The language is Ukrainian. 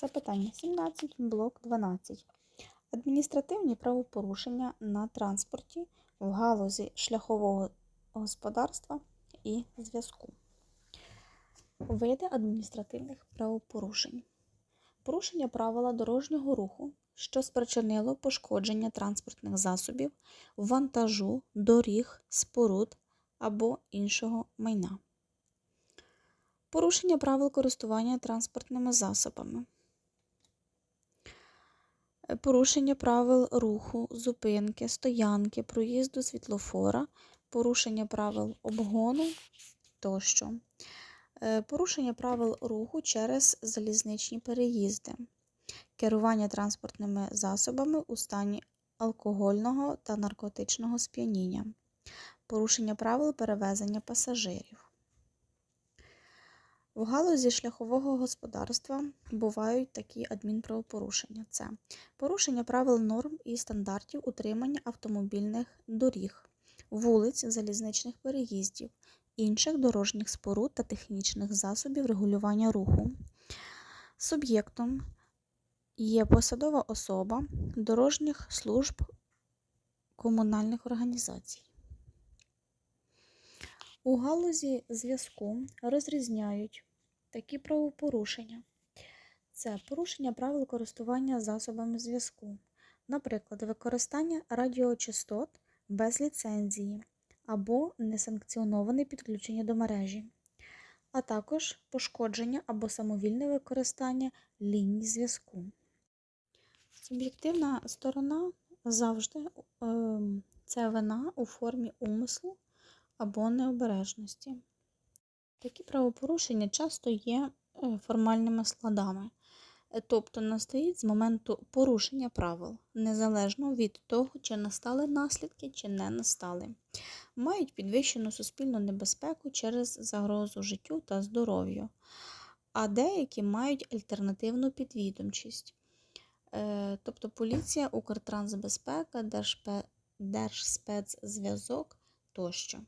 Запитання 17, блок 12. Адміністративні правопорушення на транспорті в галузі шляхового господарства і зв'язку. Види адміністративних правопорушень. Порушення правила дорожнього руху, що спричинило пошкодження транспортних засобів, вантажу, доріг, споруд або іншого майна. Порушення правил користування транспортними засобами. Порушення правил руху, зупинки, стоянки, проїзду світлофора, порушення правил обгону тощо. Е, Порушення правил руху через залізничні переїзди, керування транспортними засобами у стані алкогольного та наркотичного сп'яніння, порушення правил перевезення пасажирів. В галузі шляхового господарства бувають такі адмінправопорушення: це порушення правил норм і стандартів утримання автомобільних доріг, вулиць, залізничних переїздів, інших дорожніх споруд та технічних засобів регулювання руху. Суб'єктом є посадова особа дорожніх служб комунальних організацій. У галузі зв'язку розрізняють такі правопорушення. Це порушення правил користування засобами зв'язку, наприклад, використання радіочастот без ліцензії або несанкціоноване підключення до мережі, а також пошкодження або самовільне використання ліній зв'язку. Суб'єктивна сторона завжди ем, це вина у формі умислу або необережності. Такі правопорушення часто є е, формальними складами, е, тобто настають з моменту порушення правил, незалежно від того, чи настали наслідки, чи не настали. Мають підвищену суспільну небезпеку через загрозу життю та здоров'ю, а деякі мають альтернативну підвідомчість. Е, Тобто поліція, Укртрансбезпека, Держспецзв'язок тощо.